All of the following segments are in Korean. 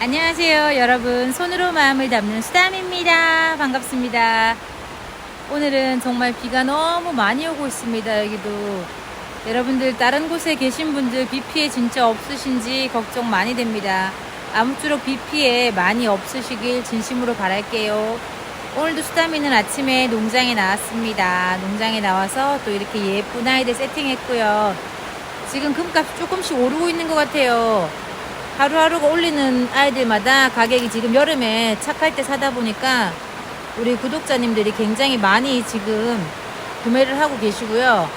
안녕하세요 여러분. 손으로 마음을 담는 수담입니다. 반갑습니다. 오늘은 정말 비가 너무 많이 오고 있습니다 여기도. 여러분들 다른 곳에 계신 분들 비 피해 진짜 없으신지 걱정 많이 됩니다. 아무쪼록 비 피해 많이 없으시길 진심으로 바랄게요. 오늘도 수담이는 아침에 농장에 나왔습니다. 농장에 나와서 또 이렇게 예쁜 아이들 세팅했고요. 지금 금값이 조금씩 오르고 있는 것 같아요 하루하루가 올리는 아이들마다 가격이 지금 여름에 착할 때 사다 보니까 우리 구독자님들이 굉장히 많이 지금 구매를 하고 계시고요.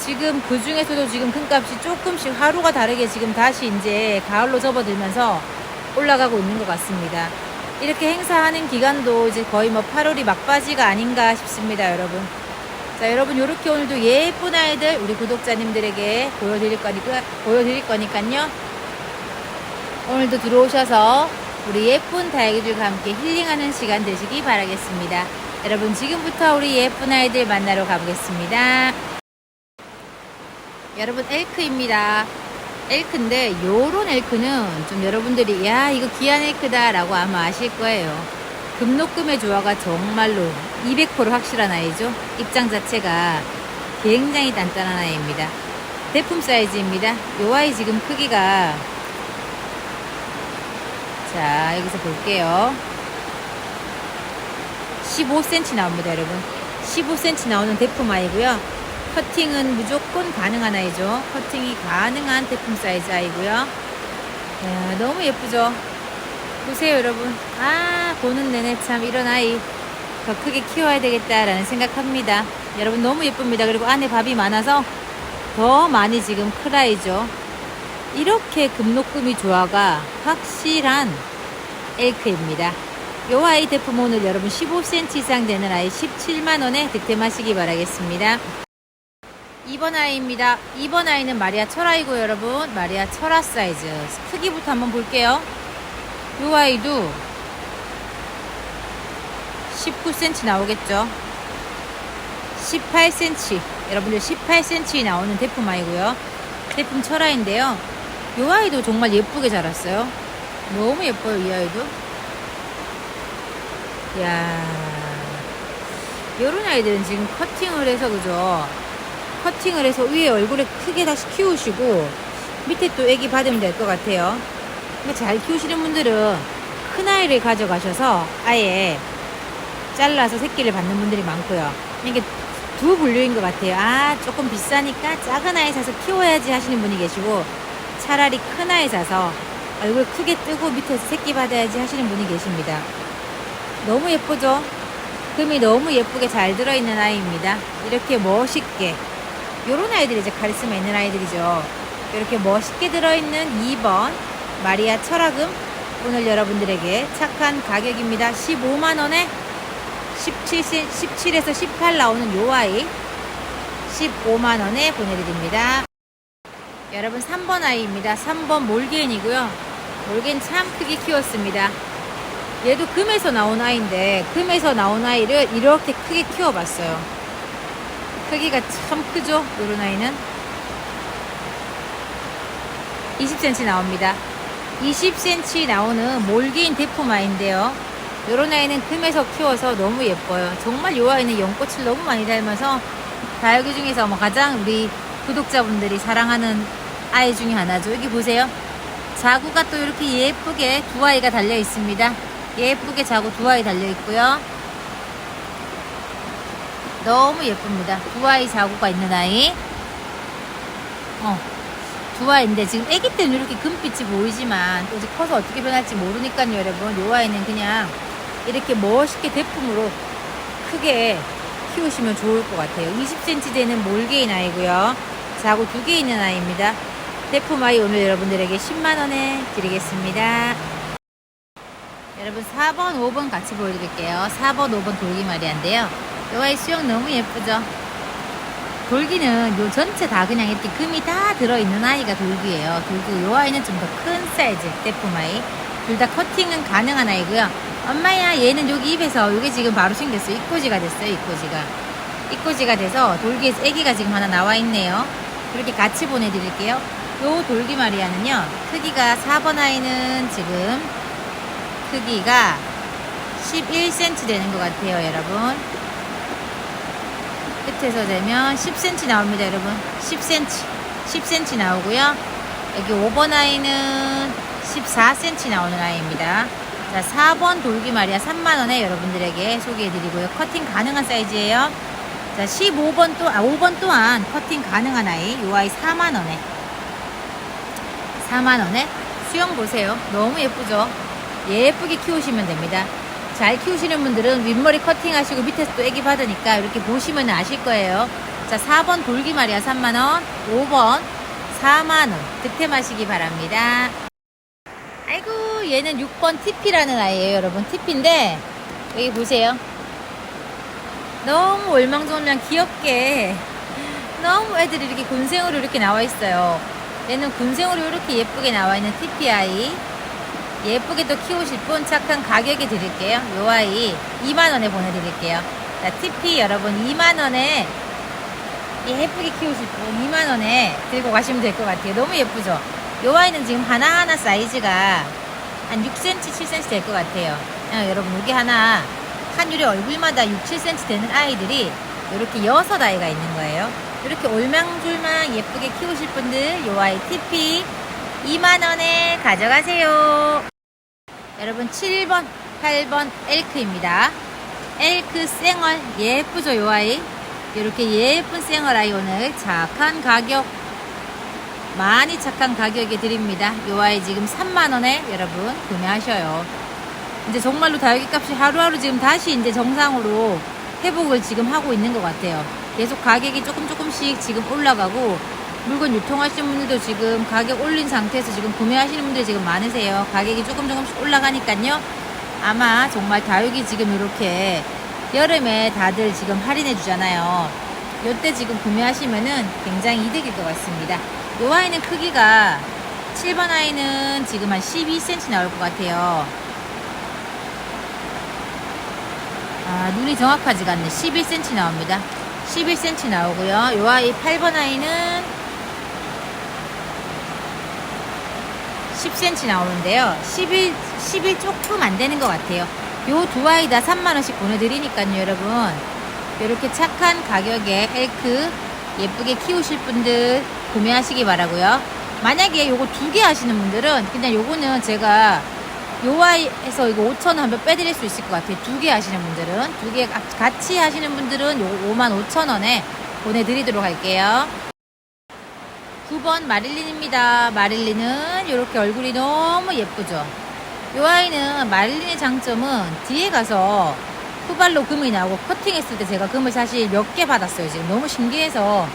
지금 그 중에서도 지금 금값이 조금씩 하루가 다르게 지금 다시 이제 가을로 접어들면서 올라가고 있는 것 같습니다. 이렇게 행사하는 기간도 이제 거의 뭐 8월이 막바지가 아닌가 싶습니다, 여러분. 자, 여러분, 요렇게 오늘도 예쁜 아이들 우리 구독자님들에게 보여드릴 거니까, 보여드릴 거니까요. 오늘도 들어오셔서 우리 예쁜 다육이들과 함께 힐링하는 시간 되시기 바라겠습니다. 여러분 지금부터 우리 예쁜 아이들 만나러 가보겠습니다. 여러분 엘크입니다. 엘크인데 요런 엘크는 좀 여러분들이 야 이거 귀한 엘크다 라고 아마 아실 거예요. 금녹금의 조화가 정말로 200% 확실한 아이죠. 입장 자체가 굉장히 단단한 아이입니다. 대품 사이즈입니다. 요 아이 지금 크기가 자, 여기서 볼게요. 15cm 나옵니다, 여러분. 15cm 나오는 대품 아이고요. 커팅은 무조건 가능한 아이죠. 커팅이 가능한 대품 사이즈 아이고요. 야, 너무 예쁘죠? 보세요, 여러분. 아, 보는 내내 참 이런 아이 더 크게 키워야 되겠다라는 생각합니다. 여러분 너무 예쁩니다. 그리고 안에 밥이 많아서 더 많이 지금 클 아이죠. 이렇게 금녹금이 조화가 확실한 엘크입니다. 요 아이 제품 오늘 여러분 15cm 이상 되는 아이 17만원에 득템하시기 바라겠습니다. 2번 아이입니다. 2번 아이는 마리아 철아이고 여러분 마리아 철아 사이즈 크기부터 한번 볼게요. 요 아이도 19cm 나오겠죠. 18cm 여러분들 18cm 나오는 제품 아이고요. 제품 철아인데요. 요 아이도 정말 예쁘게 자랐어요. 너무 예뻐요, 이 아이도. 야 요런 아이들은 지금 커팅을 해서, 그죠? 커팅을 해서 위에 얼굴에 크게 다시 키우시고, 밑에 또 애기 받으면 될 것 같아요. 잘 키우시는 분들은 큰 아이를 가져가셔서 아예 잘라서 새끼를 받는 분들이 많고요. 이게 두 분류인 것 같아요. 아, 조금 비싸니까 작은 아이 사서 키워야지 하시는 분이 계시고, 차라리 큰 아이 사서 얼굴 크게 뜨고 밑에서 새끼 받아야지 하시는 분이 계십니다. 너무 예쁘죠? 금이 너무 예쁘게 잘 들어있는 아이입니다. 이렇게 멋있게. 요런 아이들이 이제 카리스마 있는 아이들이죠. 이렇게 멋있게 들어있는 2번 마리아 철학금 오늘 여러분들에게 착한 가격입니다. 15만원에 17, 17에서 18 나오는 요 아이 15만원에 보내드립니다. 여러분 3번 아이입니다. 3번 몰겐이고요. 몰겐 참 크게 키웠습니다. 얘도 금에서 나온 아이인데 금에서 나온 아이를 이렇게 크게 키워봤어요. 크기가 참 크죠? 요런 아이는 20cm 나옵니다. 20cm 나오는 몰개인 대품 아이인데요. 요런 아이는 금에서 키워서 너무 예뻐요. 정말 요 아이는 연꽃을 너무 많이 닮아서 다육이 중에서 뭐 가장 우리 구독자분들이 사랑하는 아이 중에 하나죠. 여기 보세요. 자구가 또 이렇게 예쁘게 두 아이가 달려 있습니다. 예쁘게 자구 두 아이 달려 있고요. 너무 예쁩니다. 두 아이 자구가 있는 아이. 어, 두 아이인데 지금 아기 때는 이렇게 금빛이 보이지만 또 이제 커서 어떻게 변할지 모르니까요, 여러분. 요 아이는 그냥 이렇게 멋있게 대품으로 크게 키우시면 좋을 것 같아요. 20cm 되는 몰개인 아이고요. 자구 두개 있는 아이입니다. 아이 오늘 여러분들에게 10만원에 드리겠습니다. 여러분 4번, 5번 같이 보여드릴게요. 4번, 5번 돌기 마리아인데요. 이 아이 수영 너무 예쁘죠? 돌기는 요 전체 다 그냥 이렇게 금이 다 들어있는 아이가 돌기예요. 돌기 요 아이는 좀 더 큰 사이즈 아이. 둘 다 커팅은 가능한 아이고요. 엄마야 얘는 여기 입에서 이게 지금 바로 생겼어요. 입꼬지가 됐어요. 입꼬지가. 입꼬지가 돼서 돌기에서 아기가 지금 하나 나와 있네요. 그렇게 같이 보내드릴게요. 요 돌기 마리아는요. 크기가 4번 아이는 지금 크기가 11cm 되는 것 같아요, 여러분. 끝에서 되면 10cm 나옵니다, 여러분. 10cm. 10cm 나오고요. 여기 5번 아이는 14cm 나오는 아이입니다. 자, 4번 돌기 말이야 3만원에 여러분들에게 소개해드리고요. 커팅 가능한 사이즈예요. 자, 15번 또, 아, 5번 또한 커팅 가능한 아이. 요 아이 4만원에. 4만원에 수영 보세요. 너무 예쁘죠? 예쁘게 키우시면 됩니다. 잘 키우시는 분들은 윗머리 커팅하시고 밑에서 또 애기 받으니까 이렇게 보시면 아실 거예요. 자, 4번 돌기 말이야 3만원. 5번 4만원. 득템하시기 바랍니다. 아이고, 얘는 6번 TP라는 아이예요, 여러분. TP인데, 여기 보세요. 너무 올망졸망 귀엽게 너무 애들이 이렇게 군생으로 이렇게 나와 있어요. 얘는 군생으로 이렇게 예쁘게 나와 있는 TPI. 예쁘게 또 키우실 분 착한 가격에 드릴게요. 요 아이 2만원에 보내드릴게요. 자, TP 여러분 2만원에 예쁘게 키우실 분 2만원에 들고 가시면 될 것 같아요. 너무 예쁘죠? 요 아이는 지금 하나하나 사이즈가 한 6cm, 7cm 될 것 같아요. 아, 여러분, 여기 하나, 한 유리 얼굴마다 6, 7cm 되는 아이들이 이렇게 여섯 아이가 있는 거예요. 이렇게 올망졸망 예쁘게 키우실 분들, 요 아이 TP 2만원에 가져가세요. 여러분, 7번, 8번 엘크입니다. 엘크 쌩얼, 예쁘죠, 요 아이? 이렇게 예쁜 쌩얼 아이 오늘 착한 가격 많이 착한 가격에 드립니다. 요 아이 지금 3만원에 여러분 구매하셔요. 이제 정말로 다육이 값이 하루하루 지금 다시 이제 정상으로 회복을 지금 하고 있는 것 같아요. 계속 가격이 조금 조금씩 지금 올라가고 물건 유통하시는 분들도 지금 가격 올린 상태에서 지금 구매하시는 분들이 지금 많으세요. 가격이 조금 조금씩 올라가니까요. 아마 정말 다육이 지금 이렇게 여름에 다들 지금 할인해 주잖아요. 요때 지금 구매하시면은 굉장히 이득일 것 같습니다. 요 아이는 크기가 7번 아이는 지금 한 12cm 나올 것 같아요. 아, 눈이 정확하지가 않네. 11cm 나옵니다. 11cm 나오고요. 요 아이 8번 아이는 10cm 나오는데요. 11, 11 조금 안 되는 것 같아요. 요 두 아이 다 3만원씩 보내드리니까요, 여러분. 이렇게 착한 가격에 엘크 예쁘게 키우실 분들 구매하시기 바라고요. 만약에 요거 두 개 하시는 분들은 그냥 요거는 제가 요 아이에서 이거 5천원 한번 빼드릴 수 있을 것 같아요. 두 개 하시는 분들은 두 개 같이 하시는 분들은 요거 5만 5천 원에 보내드리도록 할게요. 9번 마릴린입니다. 마릴린은 이렇게 얼굴이 너무 예쁘죠. 요 아이는 마릴린의 장점은 뒤에 가서 후발로 금이 나오고 커팅했을 때 제가 금을 사실 몇 개 받았어요. 지금 너무 신기해서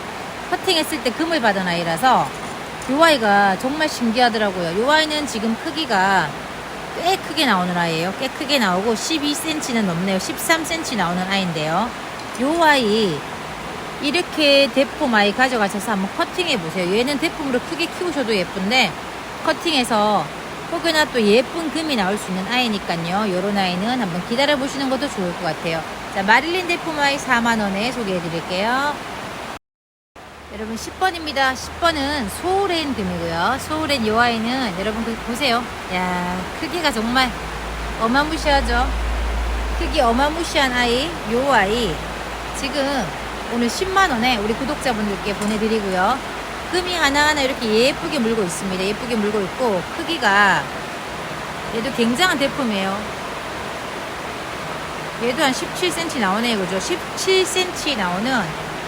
커팅했을 때 금을 받은 아이라서 요 아이가 정말 신기하더라고요. 요 아이는 지금 크기가 꽤 크게 나오는 아이예요. 꽤 크게 나오고 12cm는 넘네요. 13cm 나오는 아이인데요. 요 아이 이렇게 대품 아이 가져가셔서 한번 커팅해 보세요. 얘는 대품으로 크게 키우셔도 예쁜데 커팅해서 혹여나 또 예쁜 금이 나올 수 있는 아이니까요. 요런 아이는 한번 기다려 보시는 것도 좋을 것 같아요. 자, 마릴린 대품 아이 4만원에 소개해 드릴게요. 여러분 10번입니다. 10번은 소울앤 금이고요. 소울앤 요 아이는 여러분 그 보세요. 야 크기가 정말 어마무시하죠. 크기 어마무시한 아이 요 아이 지금 오늘 10만원에 우리 구독자분들께 보내드리고요. 금이 하나하나 이렇게 예쁘게 물고 있습니다. 예쁘게 물고 있고 크기가 얘도 굉장한 대품이에요. 얘도 한 17cm 나오네요. 그죠? 17cm 나오는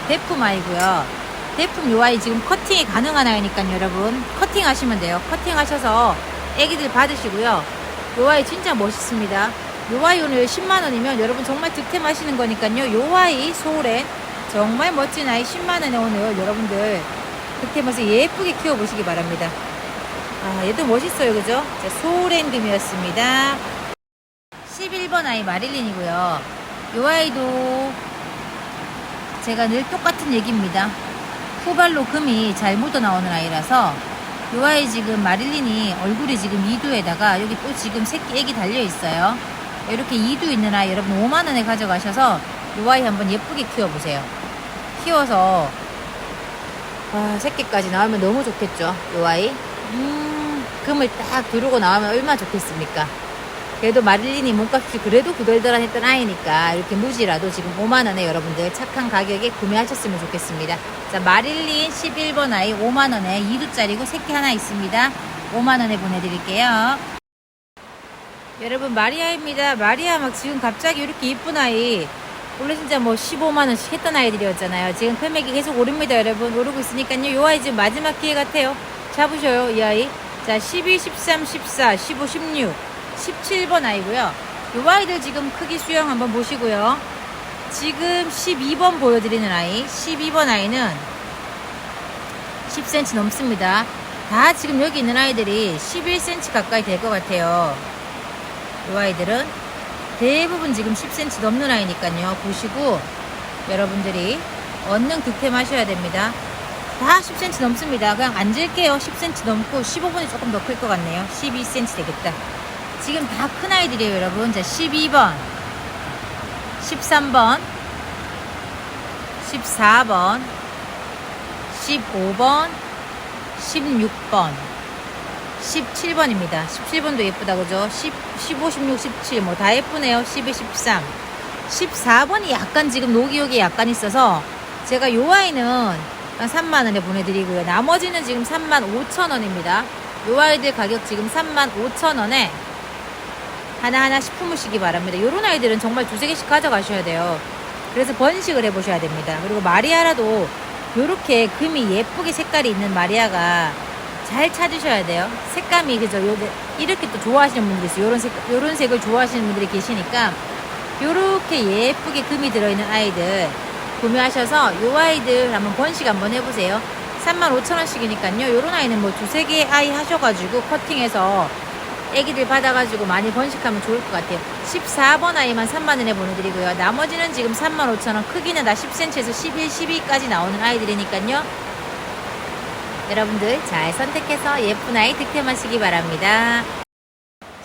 대품 아이고요. 대품 요 아이 지금 커팅이 가능한 아이니까요, 여러분. 커팅 하시면 돼요. 커팅 하셔서 애기들 받으시고요. 요 아이 진짜 멋있습니다. 요 아이 오늘 10만원이면 여러분 정말 득템 하시는 거니까요. 요 아이 소울엔 정말 멋진 아이 10만원에 오늘 여러분들 득템해서 예쁘게 키워보시기 바랍니다. 아, 얘도 멋있어요. 그죠? 자, 소울엔금이었습니다. 11번 아이 마릴린이고요. 요 아이도 제가 늘 똑같은 얘기입니다. 후발로 금이 잘 묻어 나오는 아이라서 요 아이 지금 마릴린이 얼굴이 지금 2두에다가 여기 또 지금 새끼 애기 달려 있어요. 이렇게 2두 있는 아이 여러분 5만 원에 가져가셔서 요 아이 한번 예쁘게 키워보세요. 키워서 아, 새끼까지 나오면 너무 좋겠죠. 요 아이. 음, 금을 딱 두르고 나오면 얼마나 좋겠습니까? 그래도 마릴린이 몸값이 그래도 구덜덜한 아이니까 이렇게 무지라도 지금 5만원에 여러분들 착한 가격에 구매하셨으면 좋겠습니다. 자, 마릴린 11번 아이 5만원에 2두짜리고 새끼 하나 있습니다. 5만원에 보내드릴게요. 여러분 마리아입니다. 마리아 막 지금 갑자기 이렇게 이쁜 아이 원래 진짜 뭐 15만원씩 했던 아이들이었잖아요. 지금 금액이 계속 오릅니다 여러분. 오르고 있으니까요. 이 아이 지금 마지막 기회 같아요. 잡으셔요 이 아이. 자 12, 13, 14, 15, 16, 17번 아이고요. 이 아이들 지금 크기 수영 한번 보시고요. 지금 12번 보여드리는 아이. 12번 아이는 10cm 넘습니다. 다 지금 여기 있는 아이들이 11cm 가까이 될 것 같아요. 이 아이들은 대부분 지금 10cm 넘는 아이니까요. 보시고 여러분들이 얻는 득템 하셔야 됩니다. 다 10cm 넘습니다. 그냥 앉을게요. 10cm 넘고 15분이 조금 더 클 것 같네요. 12cm 되겠다. 지금 다 큰 아이들이에요, 여러분. 자, 12번, 13번, 14번, 15번, 16번, 17번입니다. 17번도 예쁘다, 그죠? 10, 15, 16, 17, 뭐 다 예쁘네요. 12, 13. 14번이 약간 지금 녹이욕이 약간 있어서 제가 요 아이는 한 3만원에 보내드리고요. 나머지는 지금 3만 5천원입니다. 요 아이들 가격 지금 3만 5천원에 하나하나씩 품으시기 바랍니다. 요런 아이들은 정말 두세 개씩 가져가셔야 돼요. 그래서 번식을 해보셔야 됩니다. 그리고 마리아라도 요렇게 금이 예쁘게 색깔이 있는 마리아가 잘 찾으셔야 돼요. 색감이 그죠? 요 이렇게 또 좋아하시는 분들이 있어요. 요런 색 요런 색을 좋아하시는 분들이 계시니까 요렇게 예쁘게 금이 들어있는 아이들 구매하셔서 요 아이들 한번 번식 한번 해보세요. 35,000원씩이니까요. 요런 아이는 뭐 두세 개 아이 하셔가지고 커팅해서 애기들 받아가지고 많이 번식하면 좋을 것 같아요. 14번 아이만 3만원에 보내드리고요. 나머지는 지금 35,000원 크기는 다 10cm에서 11, 12까지 나오는 아이들이니까요. 여러분들 잘 선택해서 예쁜 아이 득템하시기 바랍니다.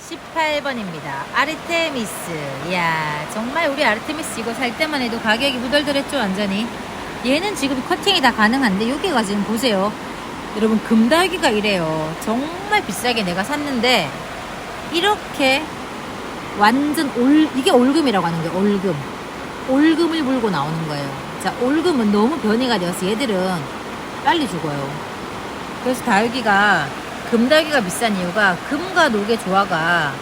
18번입니다. 아르테미스. 이야, 정말 우리 아르테미스 이거 살 때만 해도 가격이 무덜덜했죠, 완전히. 얘는 지금 커팅이 다 가능한데, 여기가 지금 보세요. 여러분, 금달기가 이래요. 정말 비싸게 내가 샀는데, 이렇게 완전 올, 이게 올금이라고 하는 거예요, 올금. 올금을 물고 나오는 거예요. 자, 올금은 너무 변이가 되어서 얘들은 빨리 죽어요. 그래서 다육이가 금달기가 비싼 이유가 금과 녹의 조화가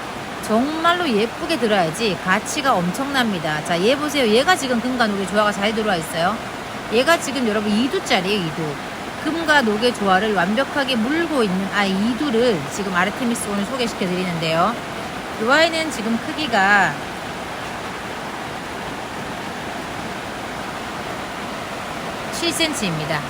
정말로 예쁘게 들어야지 가치가 엄청납니다. 자, 얘 보세요. 얘가 지금 금과 녹의 조화가 잘 들어와 있어요. 얘가 지금 여러분 2두짜리예요, 2두. 금과 녹의 조화를 완벽하게 물고 있는 아이 2두를 지금 아르테미스 오늘 소개시켜 드리는데요. 이 아이는 지금 크기가 (7 c m 입니다.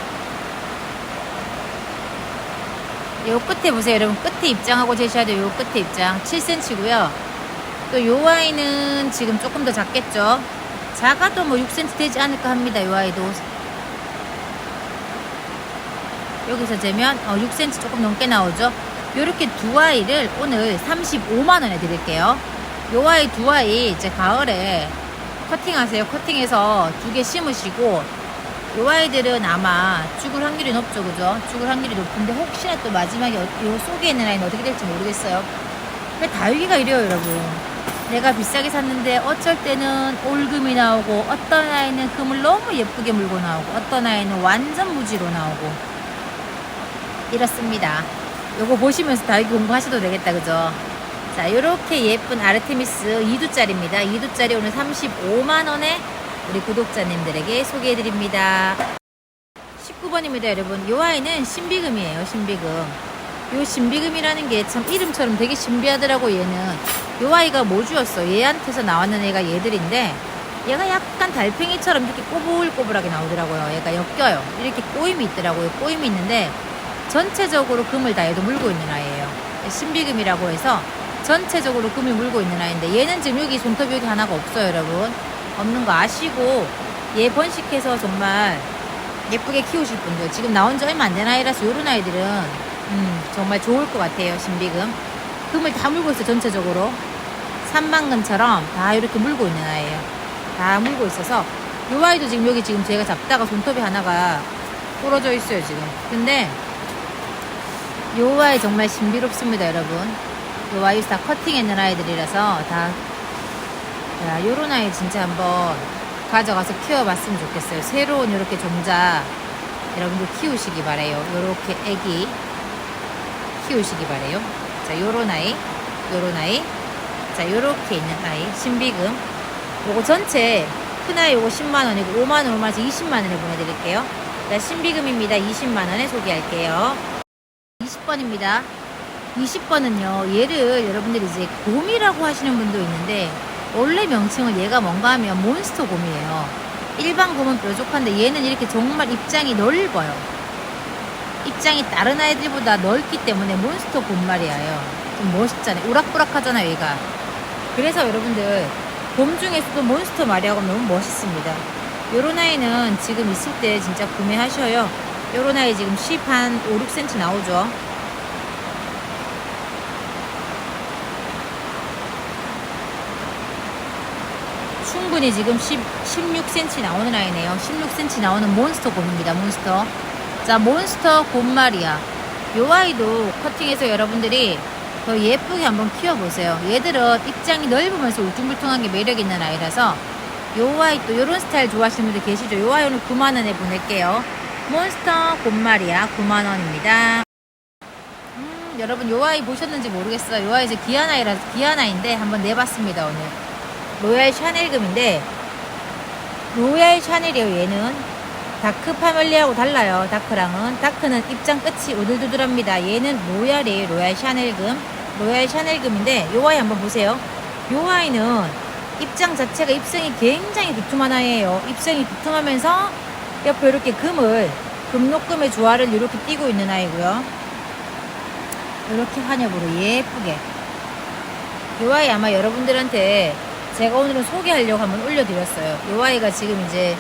요 끝에 보세요 여러분. 끝에 입장하고 재셔야 돼요. 요 끝에 입장. 7cm고요. 또 요 아이는 지금 조금 더 작겠죠? 작아도 뭐 6cm 되지 않을까 합니다 요 아이도 여기서 재면 어, 6cm 조금 넘게 나오죠 요렇게 두 아이를 오늘 35만원에 드릴게요 요 아이 두 아이 이제 가을에 커팅하세요 커팅해서 두 개 심으시고 요 아이들은 아마 죽을 확률이 높죠, 그죠? 죽을 확률이 높은데 혹시나 또 마지막에 어- 요 속에 있는 아이는 어떻게 될지 모르겠어요. 근데 다육이가 이래요, 여러분. 내가 비싸게 샀는데 어쩔 때는 올금이 나오고 어떤 아이는 금을 너무 예쁘게 물고 나오고 어떤 아이는 완전 무지로 나오고 이렇습니다. 요거 보시면서 다육이 공부하셔도 되겠다, 그죠? 자, 요렇게 예쁜 아르테미스 2두짜리입니다. 2두짜리 오늘 35만원에 우리 구독자님들에게 소개해드립니다. 19번입니다, 여러분. 요 아이는 신비금이에요, 신비금. 요 신비금이라는 게 참 이름처럼 되게 신비하더라고, 얘는. 요 아이가 모주였어. 얘한테서 나왔는 애가 얘들인데, 얘가 약간 달팽이처럼 이렇게 꼬불꼬불하게 나오더라고요. 얘가 엮여요. 이렇게 꼬임이 있더라고요. 꼬임이 있는데, 전체적으로 금을 다 얘도 물고 있는 아이예요. 신비금이라고 해서 전체적으로 금을 물고 있는 아이인데, 얘는 지금 여기 손톱 여기 하나가 없어요, 여러분. 없는 거 아시고 얘 번식해서 정말 예쁘게 키우실 분들. 지금 나온 지 얼마 안 된 아이라서 요런 아이들은 음, 정말 좋을 것 같아요 신비금. 금을 다 물고 있어 전체적으로. 산방금처럼 다 이렇게 물고 있는 아이예요. 다 물고 있어서 요 아이도 지금 여기 지금 제가 잡다가 손톱이 하나가 부러져 있어요 지금. 근데 요 아이 정말 신비롭습니다 여러분 요 아이스 다 커팅했는 아이들이라서 다 야, 요런 아이 진짜 한번 가져가서 키워봤으면 좋겠어요. 새로운 이렇게 종자 여러분들 키우시기 바래요. 요렇게 애기 키우시기 바래요. 자, 요런 아이, 요런 아이, 자, 요렇게 있는 아이, 신비금. 요거 전체 큰 아이 요거 10만원이고 5만원, 5만원에서 20만원에 보내드릴게요. 자, 신비금입니다. 20만원에 소개할게요. 20번입니다. 20번은요, 얘를 여러분들이 이제 곰이라고 하시는 분도 있는데, 원래 명칭은 얘가 뭔가 하면 몬스터 곰이에요. 일반 곰은 뾰족한데 얘는 이렇게 정말 입장이 넓어요. 입장이 다른 아이들보다 넓기 때문에 몬스터 곰 말이에요. 좀 멋있잖아요. 우락부락하잖아요, 얘가. 그래서 여러분들, 곰 중에서도 몬스터 말이하고 너무 멋있습니다. 요런 아이는 지금 있을 때 진짜 구매하셔요. 요런 아이 지금 10한 5, 6cm 나오죠. 충분히 지금 10, 16cm 나오는 아이네요. 16cm 나오는 몬스터 곰입니다. 몬스터. 자, 몬스터 곰말이야. 요 아이도 커팅해서 여러분들이 더 예쁘게 한번 키워보세요. 얘들은 입장이 넓으면서 울퉁불퉁한 게 매력 있는 아이라서 요 아이 또 요런 스타일 좋아하시는 분들 계시죠? 요 아이는 9만원에 보낼게요. 몬스터 곰말이야. 9만원입니다. 음, 여러분 요 아이 보셨는지 모르겠어요. 요 아이 이제 귀한 아이라서 귀한 아이인데 한번 내봤습니다, 오늘. 로얄 샤넬금인데 로얄 샤넬이에요 얘는 다크 파밀리하고 달라요 다크랑은 다크는 입장 끝이 오들두들합니다 얘는 로얄이에요 로얄 샤넬금 로얄 샤넬금인데 요 아이 한번 보세요 요 아이는 입장 자체가 입성이 굉장히 두툼한 아이예요 입성이 두툼하면서 옆에 이렇게 금을 금녹금의 주화를 이렇게 띄고 있는 아이고요 이렇게 한엽으로 예쁘게 요 아이 아마 여러분들한테 제가 오늘은 소개하려고 한번 올려드렸어요. 요 아이가 지금 이제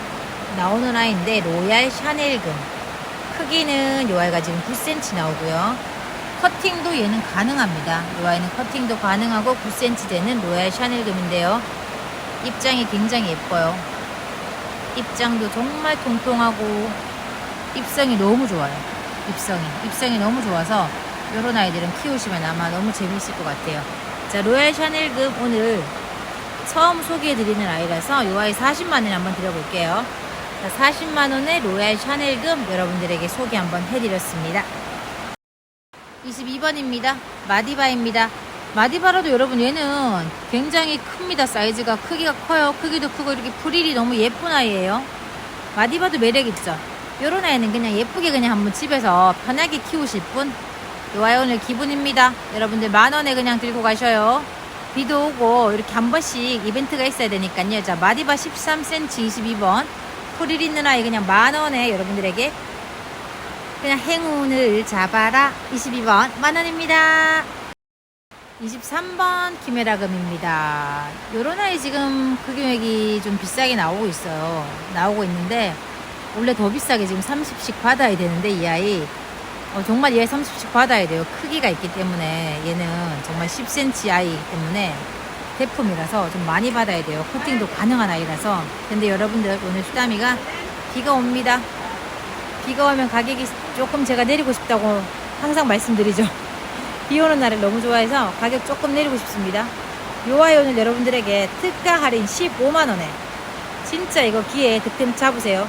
나오는 아이인데 로얄 샤넬금 크기는 요 아이가 지금 9cm 나오고요. 커팅도 얘는 가능합니다. 요 아이는 커팅도 가능하고 9cm 되는 로얄 샤넬금인데요. 입장이 굉장히 예뻐요. 입장도 정말 통통하고 입성이 너무 좋아요. 입성이 입성이 너무 좋아서 요런 아이들은 키우시면 아마 너무 재밌을 것 같아요. 자 로얄 샤넬금 오늘 처음 소개해드리는 아이라서 이 아이 40만원에 한번 드려볼게요. 40만원의 로얄 샤넬금 여러분들에게 소개 한번 해드렸습니다. 22번입니다. 마디바입니다. 마디바라도 여러분 얘는 굉장히 큽니다. 사이즈가 크기가 커요. 크기도 크고 이렇게 프릴이 너무 예쁜 아이예요. 마디바도 매력 있죠. 요런 아이는 그냥 예쁘게 그냥 한번 집에서 편하게 키우실 분. 요 아이 오늘 기분입니다. 여러분들 만 원에 그냥 들고 가셔요. 비도 오고 이렇게 한 번씩 이벤트가 있어야 되니까요. 자, 마디바 13cm 22번. 프릴 있는 아이 그냥 만 원에 여러분들에게 그냥 행운을 잡아라 22번 만 원입니다. 23번 키메라금입니다. 요런 아이 지금 그 금액이 좀 비싸게 나오고 있어요. 나오고 있는데 원래 더 비싸게 지금 30씩 받아야 되는데 이 아이 어, 정말 얘 30씩 받아야 돼요. 크기가 있기 때문에 얘는 정말 10cm 아이이기 때문에 대품이라서 좀 많이 받아야 돼요. 커팅도 가능한 아이라서. 근데 여러분들 오늘 수다미가 비가 옵니다. 비가 오면 가격이 조금 제가 내리고 싶다고 항상 말씀드리죠. 비 오는 날을 너무 좋아해서 가격 조금 내리고 싶습니다. 요 아이 오늘 여러분들에게 특가 할인 15만원에 진짜 이거 기회에 득템 잡으세요.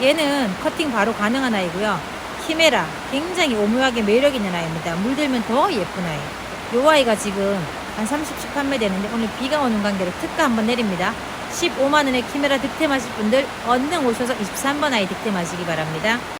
얘는 커팅 바로 가능한 아이고요. 키메라 굉장히 오묘하게 매력 있는 아이입니다. 물들면 더 예쁜 아이. 요 아이가 지금 한 30씩 판매되는데 오늘 비가 오는 관계로 특가 한번 내립니다. 15만원의 키메라 득템하실 분들 얼른 오셔서 23번 아이 득템하시기 바랍니다.